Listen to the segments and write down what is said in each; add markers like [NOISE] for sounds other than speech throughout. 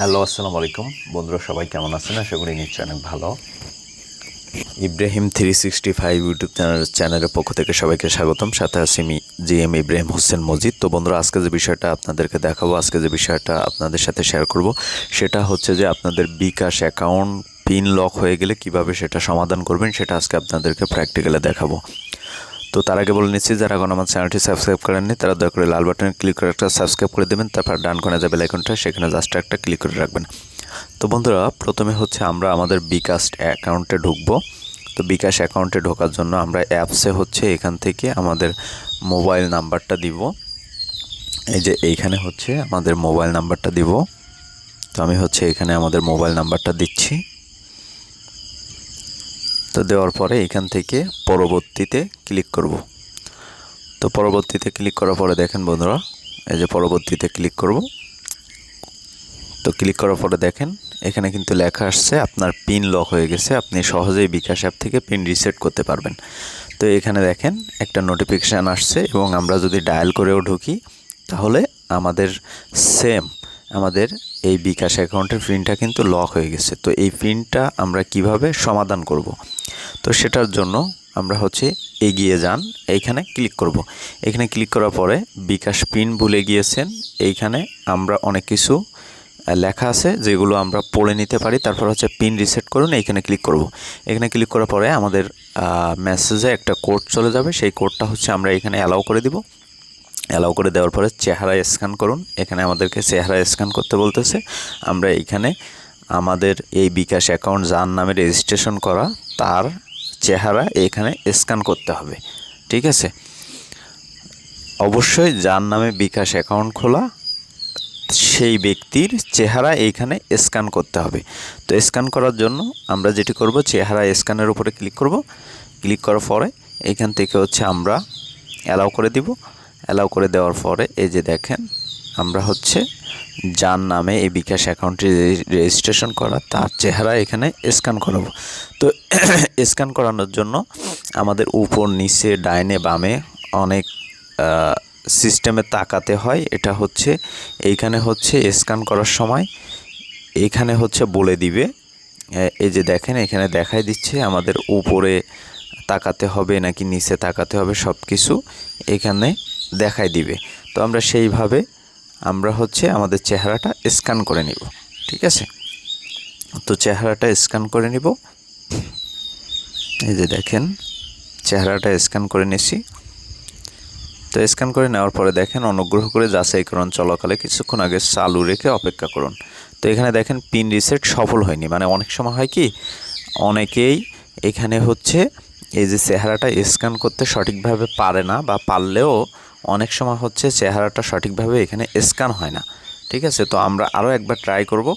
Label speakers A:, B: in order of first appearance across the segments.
A: Hello, আসসালামু আলাইকুম। বন্ধুরা, সবাই কেমন আছেন? আশা করি নিশ্চয়ই অনেক ভালো। Ibrahim three sixty five YouTube channel চ্যানেলের পক্ষ থেকে সবাইকে স্বাগতম। সাথে আছি আমি জি এম ইব্রাহিম হোসেন মজিদ। তো বন্ধুরা, আজকে যে বিষয়টা আপনাদেরকে দেখাবো, আজকে যে বিষয়টা আপনাদের সাথে শেয়ার করব, সেটা হচ্ছে যে আপনাদের বিকাশ অ্যাকাউন্ট পিন লক হয়ে গেলে কীভাবে সেটা সমাধান করবেন, সেটা আজকে আপনাদেরকে প্র্যাকটিক্যালে দেখাবো। তো তার আগে বলে নিচ্ছি, যারা এখন আমার চ্যানেলটি সাবস্ক্রাইব করেননি, তারা দয়া করে লাল বাটনে ক্লিক করে একটা সাবস্ক্রাইব করে দেবেন, তারপর ডান কোণে যাবে লাইকনটা সেখানে জাস্ট একটা ক্লিক করে রাখবেন। তো বন্ধুরা, প্রথমে হচ্ছে আমরা আমাদের বিকাশ অ্যাকাউন্টে ঢুকবো। তো বিকাশ অ্যাকাউন্টে ঢোকার জন্য আমরা অ্যাপসে হচ্ছে এখান থেকে আমাদের মোবাইল নাম্বারটা দিব। এই যে এইখানে হচ্ছে আমাদের মোবাইল নাম্বারটা দিব। তো আমি হচ্ছে এখানে আমাদের মোবাইল নাম্বারটা দিচ্ছি। তো দেওয়ার পরে এখান থেকে পরবর্তীতে ক্লিক করব। তো পরবর্তীতে ক্লিক করার পরে দেখেন বন্ধুরা, এই যে পরবর্তীতে ক্লিক করব। তো ক্লিক করার পরে দেখেন, এখানে কিন্তু লেখা আসছে আপনার পিন লক হয়ে গেছে, আপনি সহজেই বিকাশ অ্যাপ থেকে পিন রিসেট করতে পারবেন। তো এখানে দেখেন, একটা নোটিফিকেশান আসছে এবং আমরা যদি ডায়াল করেও ঢুকি, তাহলে আমাদের সেম আমাদের এই বিকাশ অ্যাকাউন্টের পিনটা কিন্তু লক হয়ে গেছে। তো এই পিনটা আমরা কীভাবে সমাধান করব? তো সেটার জন্য আমরা হচ্ছে এগিয়ে যান, এইখানে ক্লিক করব। এখানে ক্লিক করার পরে বিকাশ পিন ভুলে গিয়েছেন, এইখানে আমরা অনেক কিছু লেখা আছে যেগুলো আমরা পড়ে নিতে পারি। তারপর হচ্ছে পিন রিসেট করুন, এইখানে ক্লিক করব। এখানে ক্লিক করার পরে আমাদের মেসেজে একটা কোড চলে যাবে। সেই কোডটা হচ্ছে আমরা এখানে অ্যালাউ করে দিব। অ্যালাউ করে দেওয়ার পরে চেহারা স্ক্যান করুন। এখানে আমাদেরকে চেহারা স্ক্যান করতে বলতেছে। আমরা এইখানে আমাদের এই বিকাশ অ্যাকাউন্ট যার নামে রেজিস্ট্রেশন করা তার চেহারা এখানে স্ক্যান করতে হবে। ঠিক আছে? অবশ্যই যার নামে বিকাশ অ্যাকাউন্ট খোলা। সেই ব্যক্তির চেহারা এইখানে স্ক্যান করতে হবে। তো স্ক্যান করার জন্য আমরা যেটি করব, চেহারা স্ক্যানের উপরে ক্লিক করব। ক্লিক করার পরে এইখান থেকে হচ্ছে আমরা অ্যালাউ করে দিব। অ্যালাউ করে দেওয়ার পরে, এই যে দেখেন, আমরা হচ্ছে যার নামে এই বিকাশ অ্যাকাউন্টটি রেজিস্ট্রেশন করা, তার চেহারা এখানে স্ক্যান করাবো। তো [COUGHS] স্ক্যান করানোর জন্য আমাদের উপর, নিচে, ডাইনে, বামে অনেক সিস্টেমে তাকাতে হয়। এটা হচ্ছে, এইখানে হচ্ছে স্ক্যান করার সময় এইখানে হচ্ছে বলে দিবে। এই যে দেখেন, এখানে দেখাই দিচ্ছে আমাদের উপরে তাকাতে হবে নাকি নিচে তাকাতে হবে সব কিছু এখানে দেখাই দিবে। তো আমরা সেইভাবে আমরা হচ্ছে আমাদের চেহারাটা স্ক্যান করে নিব, ঠিক আছে? তো চেহারাটা স্ক্যান করে নিব। এই যে দেখেন, চেহারাটা স্ক্যান করে নিছি। তো স্ক্যান করে নেওয়ার পরে দেখেন, অনুগ্রহ করে যাচাইকরণ চলাকালে কিছুক্ষণ আগে চালু রেখে অপেক্ষা করুন। তো এখানে দেখেন পিন রিসেট সফল হয়নি। মানে অনেক সময় হয় কি, অনেকেই এখানে হচ্ছে এই যে চেহারাটা স্ক্যান করতে সঠিকভাবে পারে না বা পারলেও অনেক সময় হচ্ছে চেহারাটা সঠিকভাবে এখানে স্ক্যান হয় না। ঠিক আছে? তো আমরা আরও একবার ট্রাই করব।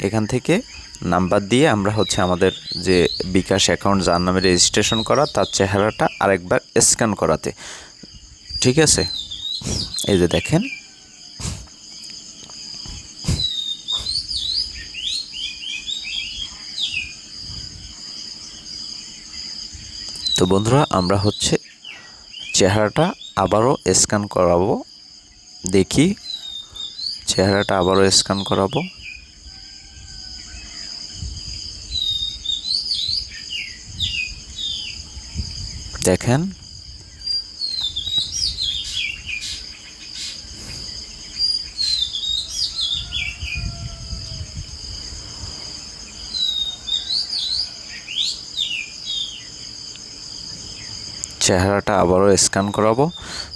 A: এখান থেকে নাম্বার দিয়ে আমরা হচ্ছে আমাদের যে বিকাশ অ্যাকাউন্ট যার নামে রেজিস্ট্রেশন করা, তার চেহারাটা আরেকবার স্ক্যান করাতে। ঠিক আছে? এই যে দেখেন। তো বন্ধুরা, আমরা হচ্ছে চেহারাটা আবারও স্ক্যান করাবো। দেখি চেহারাটা আবারও স্ক্যান করাবো। দেখেন চেহারাটা আবারও স্ক্যান করাবো।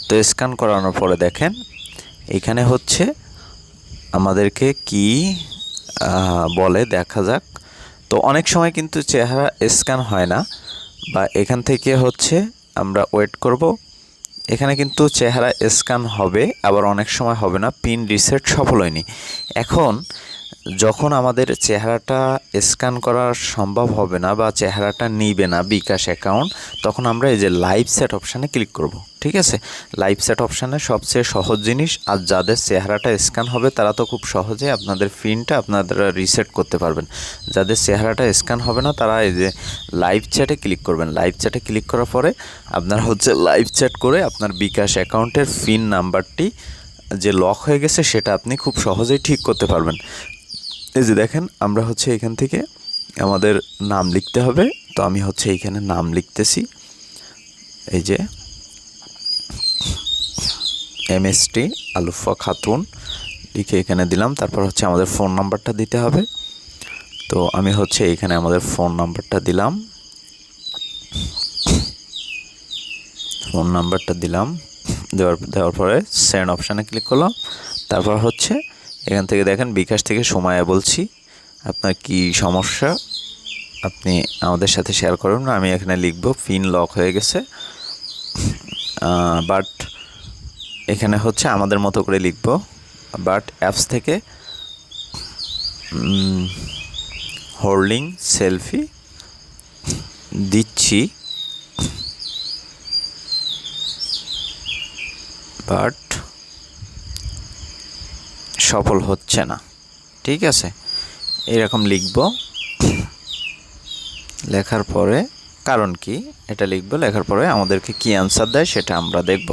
A: তো স্ক্যান করানোর পরে দেখেন, এখানে হচ্ছে আমাদেরকে কি বলে দেখা যাক। তো অনেক সময় কিন্তু চেহারা স্ক্যান হয় না, বা এখান থেকে হচ্ছে আমরা ওয়েট করব। এখানে কিন্তু চেহারা স্ক্যান হবে, আবার অনেক সময় হবে না পিন রিসেট সফল হয়নি। এখন যখন আমাদের চেহারাটা স্ক্যান করা সম্ভব হবে না বা চেহারাটা নিবে না বিকাশ অ্যাকাউন্ট, তখন আমরা এই যে লাইভ সেট অপশানে ক্লিক করব, ঠিক আছে? লাইভ সেট অপশানে সবচেয়ে সহজ জিনিস, আর যাদের চেহারাটা স্ক্যান হবে তারা তো খুব সহজে আপনাদের ফিনটা আপনারা রিসেট করতে পারবেন। যাদের চেহারাটা স্ক্যান হবে না, তারা এই যে লাইভ চ্যাটে ক্লিক করবেন। লাইভ চ্যাটে ক্লিক করার পরে আপনারা হচ্ছে লাইভ চ্যাট করে আপনার বিকাশ অ্যাকাউন্টের ফিন নাম্বারটি যে লক হয়ে গেছে, সেটা আপনি খুব সহজেই ঠিক করতে পারবেন। এই যে দেখেন, আমরা হচ্ছে এখান থেকে আমাদের নাম লিখতে হবে। তো আমি হচ্ছে এইখানে নাম লিখতেছি। এই যে এমএসটি, আলুফা খাতুন, লিখে এখানে দিলাম। তারপর হচ্ছে আমাদের ফোন নাম্বারটা দিতে হবে। তো আমি হচ্ছে এখানে আমাদের ফোন নাম্বারটা দিলাম। ফোন নাম্বারটা দিলাম। দেওয়ার দেওয়ার পরে সেন্ড অপশানে ক্লিক করলাম। তারপর হচ্ছে এখান থেকে দেখেন, বিকাশ থেকে সময়ে বলছি, আপনার কি সমস্যা? আপনি আমাদের সাথে শেয়ার করুন, আমি এখানে লিখব পিন লক হয়ে গেছে। বাট এখানে হচ্ছে আমাদের মতো করে লিখব বাট অ্যাপস থেকে হোল্ডিং সেলফি দিচ্ছি। বাট সফল হচ্ছে না। ঠিক আছে? এরকম লিখব। লেখার পরে কারণ কি? এটা লিখব, লেখার পরে আমাদেরকে কি অ্যান্সার দেয় সেটা আমরা দেখব।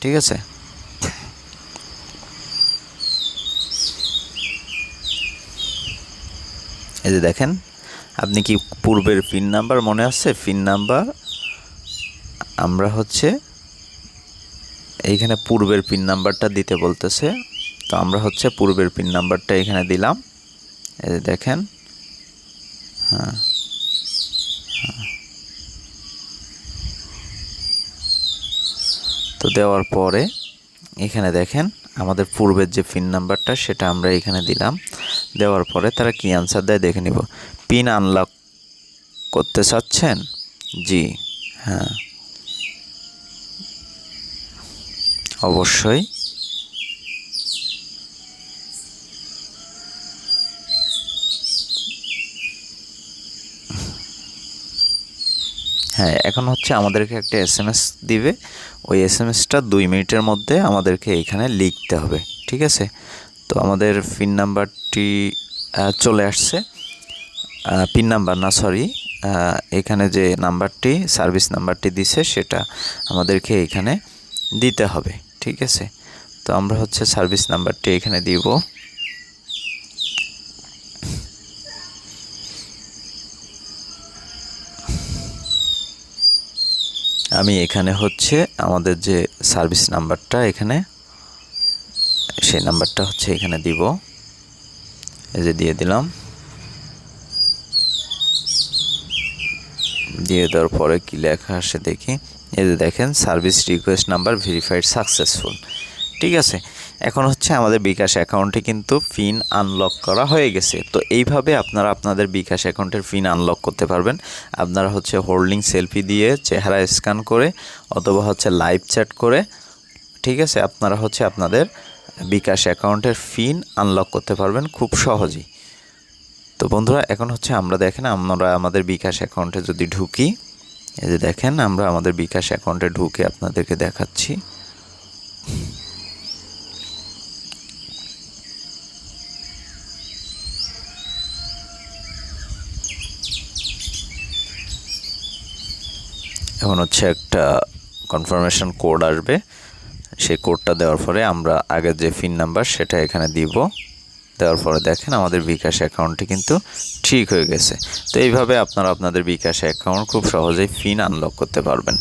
A: ঠিক আছে? এই যে দেখেন, আপনি কি পূর্বের পিন নাম্বার মনে আছে? পিন নাম্বার আমরা হচ্ছে এইখানে পূর্বের পিন নাম্বারটা দিতে বলতেছে। তো আমরা হচ্ছে পূর্বের পিন নাম্বারটা এখানে দিলাম। এই যে দেখেন। হ্যাঁ। তো দেওয়ার পরে এখানে দেখেন, আমাদের পূর্বের যে পিন নাম্বারটা সেটা আমরা এখানে দিলাম। দেওয়ার পরে তারা কি আনসার দেয় দেখে নিব। পিন আনলক করতে চাচ্ছেন? জি হ্যাঁ। অবশ্যই। হ্যাঁ এখন হচ্ছে আমাদেরকে একটা এস এম এস দিবে। ওই এস এম এসটা দুই মিনিটের মধ্যে আমাদেরকে এখানে লিখতে হবে, ঠিক আছে? তো আমাদের পিন নাম্বারটি চলে আসছে। পিন নাম্বার না সরি এখানে যে নাম্বারটি সার্ভিস নাম্বারটি দিছে, সেটা আমাদেরকে এখানে দিতে হবে, ঠিক আছে? তো আমরা হচ্ছে সার্ভিস নাম্বারটি এখানে দিব। আমি এখানে হচ্ছে আমাদের যে সার্ভিস নাম্বারটা এখানে, সেই নাম্বারটা হচ্ছে এখানে দিব। এই যে দিয়ে দিলাম। দিয়ে দেওয়ার পরে কী লেখা আসে দেখি। এই যে দেখেন, service request number verified successful. ঠিক আছে? এখন হচ্ছে আমাদের বিকাশ অ্যাকাউন্টে কিন্তু ফিন আনলক করা হয়ে গেছে। তো এইভাবে আপনারা আপনাদের বিকাশ অ্যাকাউন্টের ফিন আনলক করতে পারবেন। আপনারা হচ্ছে হোল্ডিং সেলফি দিয়ে চেহারা স্ক্যান করে অথবা হচ্ছে লাইভ চ্যাট করে, ঠিক আছে? আপনারা হচ্ছে আপনাদের বিকাশ অ্যাকাউন্টের ফিন আনলক করতে পারবেন খুব সহজেই। তো বন্ধুরা, এখন হচ্ছে আমরা দেখেন, আমরা আমাদের বিকাশ অ্যাকাউন্টে যদি ঢুকি, এই যে দেখেন, আমরা আমাদের বিকাশ অ্যাকাউন্টে ঢুকে আপনাদেরকে দেখাচ্ছি। এখন হচ্ছে একটা কনফার্মেশন কোড আসবে। সেই কোডটা দেওয়ার পরে আমরা আগের যে ফিন নাম্বার সেটা এখানে দিব। দেওয়ার পরে দেখেন আমাদের বিকাশ অ্যাকাউন্টটি কিন্তু ঠিক হয়ে গেছে। তো এইভাবে আপনারা আপনাদের বিকাশ অ্যাকাউন্ট খুব সহজেই ফিন আনলক করতে পারবেন।